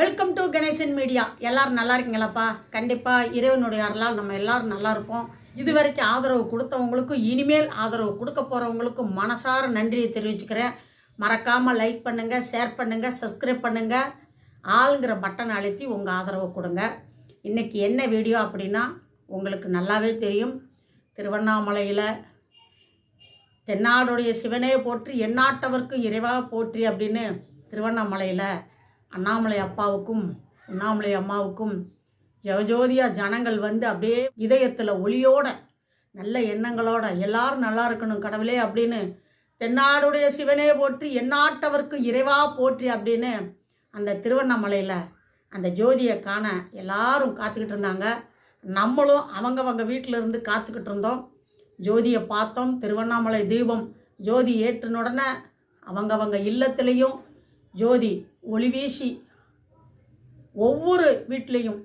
Welcome to Ganesan media எல்லாரும் நல்லா இருக்கீங்களாப்பா? கண்டிப்பாக இறைவனுடைய அருளால் நம்ம எல்லாரும் நல்லா இருப்போம். இது வரைக்கும் ஆதரவு கொடுத்தவங்களுக்கும் இனிமேல் ஆதரவு கொடுக்க போகிறவங்களுக்கும் மனசார நன்றியை தெரிவிச்சுக்கிறேன். மறக்காமல் லைக் பண்ணுங்கள் ஷேர் பண்ணுங்கள் சப்ஸ்கிரைப் பண்ணுங்கள் ஆளுங்கிற பட்டன் அழுத்தி உங்கள் ஆதரவை கொடுங்க. இன்றைக்கி என்ன வீடியோ அப்படின்னா உங்களுக்கு நல்லாவே தெரியும். திருவண்ணாமலையில் தென்னாடுடைய சிவனே போற்றி எண்ணாட்டவர்க்கும் இறைவாக போற்றி அப்படின்னு திருவண்ணாமலையில் அண்ணாமலை அப்பாவுக்கும் அண்ணாமலை அம்மாவுக்கும் ஜெகஜோதியா ஜனங்கள் வந்து அப்படியே இதயத்தில் ஒளியோட நல்ல எண்ணங்களோட எல்லாரும் நல்லா இருக்கணும் கடவுளே அப்படின்னு தென்னாடுடைய சிவனே போற்றி எண்ணாட்டவர்க்கு இறைவா போற்றி அப்படின்னு அந்த திருவண்ணாமலையில் அந்த ஜோதியை காண எல்லாரும் காத்துக்கிட்டு இருந்தாங்க. நம்மளும் அவங்கவங்க வீட்டில் இருந்து காத்துக்கிட்டு இருந்தோம். ஜோதியை பார்த்தோம். திருவண்ணாமலை தீபம் ஜோதி ஏற்றின உடனே அவங்கவங்க இல்லத்துலேயும் ஜோதி ஒளி வீசி ஒவ்வொரு வீட்லேயும்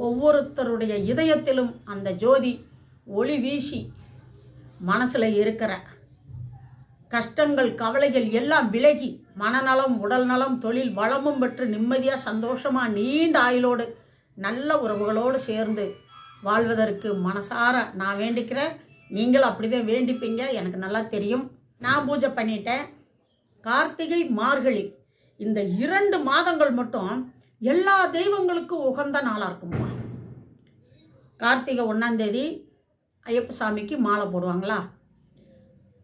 ஒவ்வொருத்தருடைய இதயத்திலும் அந்த ஜோதி ஒளி வீசி மனசில் இருக்கிற கஷ்டங்கள் கவலைகள் எல்லாம் விலகி மனநலம் உடல் நலம் தொழில் வளமும் பெற்று நிம்மதியாக சந்தோஷமாக நீண்ட ஆயுளோடு நல்ல உறவுகளோடு சேர்ந்து வாழ்வதற்கு மனசார நான் வேண்டிக்கிறேன். நீங்களும் அப்படிதான் வேண்டிப்பீங்க. எனக்கு நல்லா தெரியும். நான் பூஜை பண்ணிட்டேன். கார்த்திகை மார்கழி. இந்த இரண்டு மாதங்கள் மட்டும் எல்லா தெய்வங்களுக்கும் உகந்த நாளாக இருக்கும்மா கார்த்திகை ஒன்றாந்தேதி ஐயப்ப சாமிக்கு மாலை போடுவாங்களா?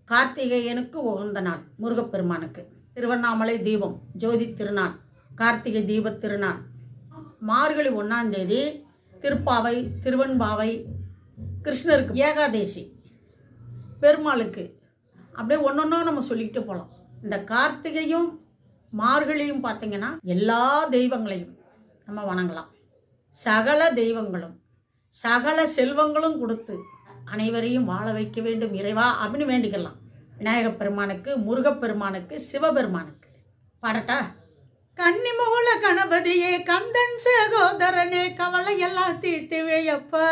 கார்த்திகேயனுக்கு உகந்த நாள் முருகப்பெருமானுக்கு. திருவண்ணாமலை தீபம் ஜோதி திருநாள் கார்த்திகை தீப திருநாள். மார்கழி ஒன்றாந்தேதி திருப்பாவை திருவன்பாவை கிருஷ்ணருக்கு ஏகாதேசி பெருமாளுக்கு. அப்படியே ஒன்று ஒன்றும் நம்ம சொல்லிக்கிட்டு போகலாம் இந்த கார்த்திகையும் மார்கழியும் பார்த்தீங்கன்னா எல்லா தெய்வங்களையும் நம்ம வணங்கலாம். சகல தெய்வங்களும் சகல செல்வங்களும் கொடுத்து அனைவரையும் வாழ வைக்க வேண்டும். இறைவா அப்படின்னு வேண்டிக்கலாம். விநாயகப் பெருமானுக்கு முருகப்பெருமானுக்கு சிவபெருமானுக்கு. பாடட்டா? கன்னிமூல கணபதியே கந்தன் சகோதரனே கவலை எல்லாம் தீர்த்துவேயப்பா.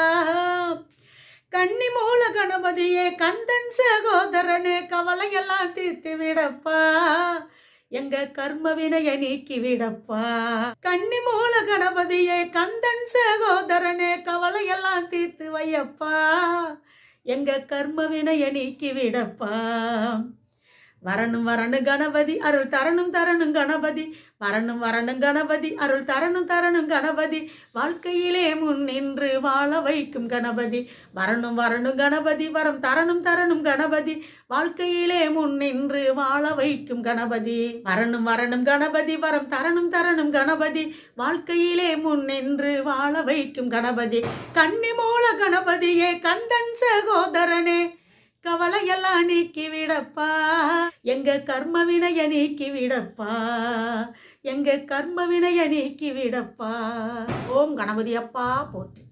கன்னிமூல கணபதியே கந்தன் சகோதரனே கவலை எல்லாம் தீர்த்து விடப்பா எங்க கர்ம வினைய நீக்கி விடப்பா கன்னிமூல கணபதியே கந்தன் சகோதரனே கவலை எல்லாம் தீர்த்து வையப்பா. எங்க கர்ம வினைய நீக்கி விடப்பா வரணும் வரணும் கணபதி அருள் தரணும் தரணும் கணபதி. வரணும் வரணும் கணபதி அருள் தரணும் தரணும் கணபதி. வாழ்க்கையிலே முன் நின்று வாழ வைக்கும் கணபதி. வரணும் வரணும் கணபதி வரம் தரணும் தரணும் கணபதி. வாழ்க்கையிலே முன் நின்று வாழ வைக்கும் கணபதி. வரணும் வரணும் கணபதி வரம் தரணும் தரணும் கணபதி. வாழ்க்கையிலே முன் நின்று வாழ வைக்கும் கணபதி. கன்னி மூல கணபதியே கந்தன் சகோதரனே. கவலையெல்லாம் நீக்கி விடப்பா எங்க கர்ம வினைய நீக்கி விடப்பா எங்க கர்ம வினைய நீக்கி விடப்பா ஓம் கணபதி அப்பா போற்றி.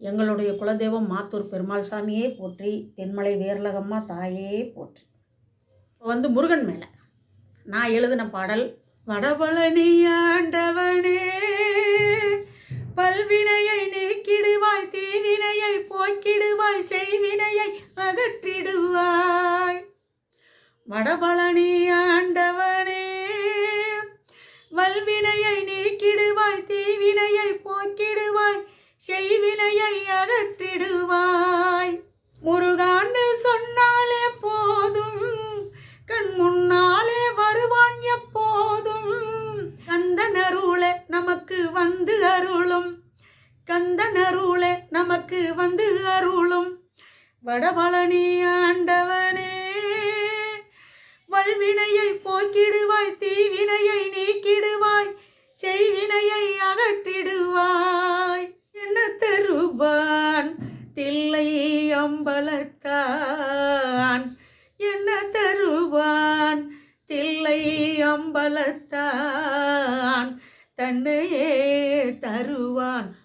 எங்களுடைய குலதெய்வம் மாத்தூர் பெருமாள் சாமியே போற்றி. தென்மலை வேர்லகம்மா தாயே போற்றி. வந்து முருகன் மேலே. நான் எழுதின பாடல் வடபழனி ஆண்டவனே பல்வினையை நீ போக்கிடுவாய் செய்வினையை அகற்றிடுவாய். வடபழனி ஆண்டவனே வல்வினையை நீக்கிடுவாய் தீவினையை போக்கிடுவாய் செய்வினையை அகற்றிடுவாய். முருகான்னு சொன்னாலே போதும் கண் முன்னாலே வருவான் எப்போதும். கந்தனருளே நமக்கு வந்து அருளும் கந்தனருளே நமக்கு வந்து அருளும். வடபழனி ஆண்டவனே வல்வினையை போக்கிடுவாய் தீவினையை நீக்கிடுவாய் செய்வினையை அகற்றிடுவாய். என்ன தருவான்? தில்லை அம்பலத்தான். என்ன தருவான்? தில்லை அம்பலத்தான். தன்னையே தருவான்.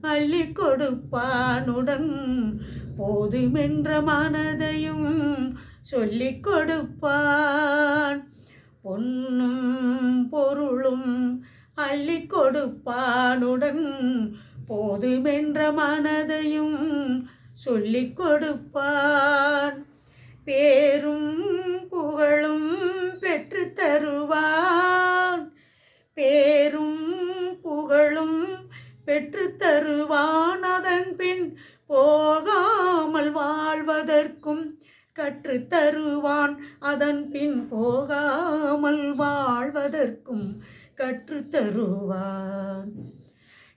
அள்ளி கொடுப்பானுடன். போதுமென்ற மனதையும் சொல்லிக் கொடுப்பான். பொன்னும் பொருளும் அள்ளி கொடுப்பானுடன். போதுமென்ற மனதையும் சொல்லிக் கொடுப்பான். பே பெற்று தருவான் அதன் பின் போகாமல் வாழ்வதற்கும். கற்று தருவான் அதன் பின் போகாமல் வாழ்வதற்கும். கற்று தருவான்.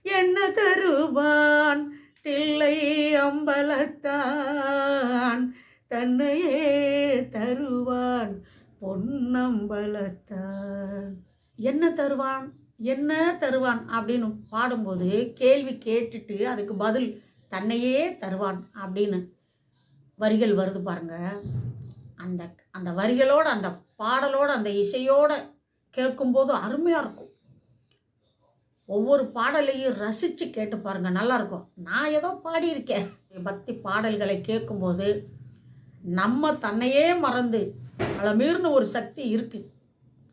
என்ன தருவான்? தில்லை அம்பலத்தான். தன்னையே தருவான் பொன்னம்பலத்தான். என்ன தருவான்? என்ன தருவான் அப்படின்னு பாடும்போது கேள்வி கேட்டுட்டு அதுக்கு பதில் தன்னையே தருவான் அப்படின்னு வரிகள் வருது பாருங்க. அந்த அந்த வரிகளோட அந்த பாடலோட அந்த இசையோட கேட்கும்போது அருமையாக இருக்கும். ஒவ்வொரு பாடலையும் ரசித்து கேட்டு பாருங்க நல்லாயிருக்கும் நான் ஏதோ பாடியிருக்கேன். பக்தி பாடல்களை கேட்கும்போது நம்ம தன்னையே மறந்து அளமீர்னு ஒரு சக்தி இருக்குது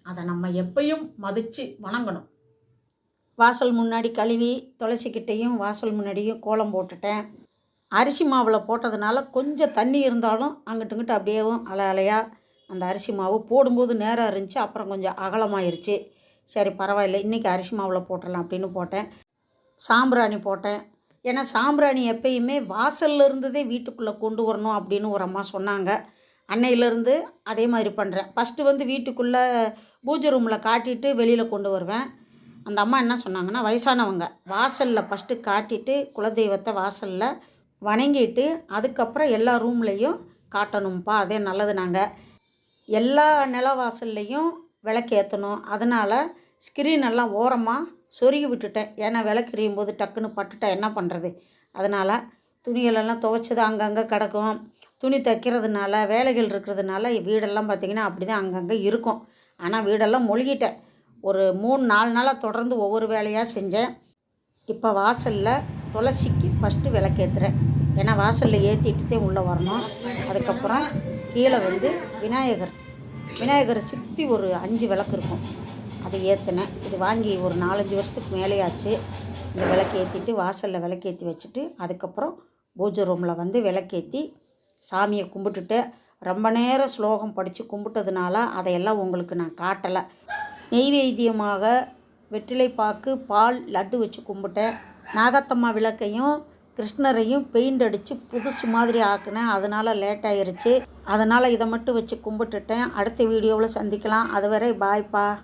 அதை நம்ம எப்பயும் மதித்து வணங்கணும். வாசல் முன்னாடி கழுவி துளசிக்கிட்டேயும் வாசல் முன்னாடியும் கோலம் போட்டுட்டேன். அரிசி மாவில் போட்டதுனால கொஞ்சம் தண்ணி இருந்தாலும் அங்கிட்டு இங்கிட்டு அப்படியேவும் அலை அலையாக அந்த அரிசி மாவு போடும்போது நேராக இருந்துச்சு அப்புறம் கொஞ்சம் அகலமாயிருச்சு. சரி பரவாயில்ல இன்றைக்கி அரிசி மாவில் போட்டுடலாம் அப்படின்னு போட்டேன். சாம்பிராணி போட்டேன். ஏன்னா சாம்பிராணி எப்பயுமே வாசல்ல இருந்ததே வீட்டுக்குள்ளே கொண்டு வரணும் அப்படின்னு ஒரு அம்மா சொன்னாங்க. அன்னையிலேருந்து அதே மாதிரி பண்ணுறேன் ஃபஸ்ட்டு வந்து வீட்டுக்குள்ளே பூஜை ரூமில் காட்டிட்டு வெளியில் கொண்டு வருவேன். அந்த அம்மா என்ன சொன்னாங்கன்னா வயசானவங்க வாசலில் ஃபஸ்ட்டு காட்டிட்டு குலதெய்வத்தை வாசலில் வணங்கிட்டு அதுக்கப்புறம் எல்லா ரூம்லேயும் காட்டணும்ப்பா அதே நல்லது நாங்கள் எல்லா நிலவாசல்லையும் விளக்கு ஏற்றணும் அதனால் ஸ்க்ரீன் எல்லாம் ஓரமாக சொருகி விட்டுட்டேன். ஏன்னா விளக்கு எரியும் போது டக்குன்னு பட்டுட்டா என்ன பண்ணுறது அதனால் துணிகளெல்லாம் துவைச்சது அங்கங்கே கிடக்கும். துணி தைக்கிறதுனால வேலைகள் இருக்கிறதுனால வீடெல்லாம் பார்த்திங்கன்னா அப்படி தான் அங்கங்கே இருக்கும். ஆனால் வீடெல்லாம் மொழிகிட்டேன் ஒரு மூணு நாலு நாளாக தொடர்ந்து ஒவ்வொரு வேலையாக செஞ்சேன். இப்போ வாசலில் துளசிக்கு ஃபஸ்ட்டு விளக்கேற்றுறேன் ஏன்னா வாசலில் ஏற்றிட்டு உள்ளே வரணும். அதுக்கப்புறம் கீழே வந்து விநாயகர். விநாயகரை சுற்றி ஒரு அஞ்சு விளக்கு இருக்கும். அதை ஏற்றினேன் இது வாங்கி ஒரு நாலஞ்சு வருஷத்துக்கு மேலேயாச்சு. இந்த விளக்கு ஏற்றிட்டு வாசலில் விளக்கேற்றி வச்சுட்டு அதுக்கப்புறம் பூஜை ரூமில் வந்து விளக்கேற்றி சாமியை கும்பிட்டுட்டு ரொம்ப நேரம் ஸ்லோகம் படித்து கும்பிட்டதுனால அதையெல்லாம் உங்களுக்கு நான் காட்டலை. நெய்வேத்தியமாக வெற்றிலைப்பாக்கு பால் லட்டு வச்சு கும்பிட்டேன். நாகத்தம்மா விளக்கையும் கிருஷ்ணரையும் பெயிண்ட் அடித்து புதுசு மாதிரி ஆக்கினேன். அதனால் லேட் ஆயிருச்சு. அதனால் இதை மட்டும் வச்சு கும்பிட்டுட்டேன். அடுத்த வீடியோவில் சந்திக்கலாம். அதுவரை பாய்ப்பா.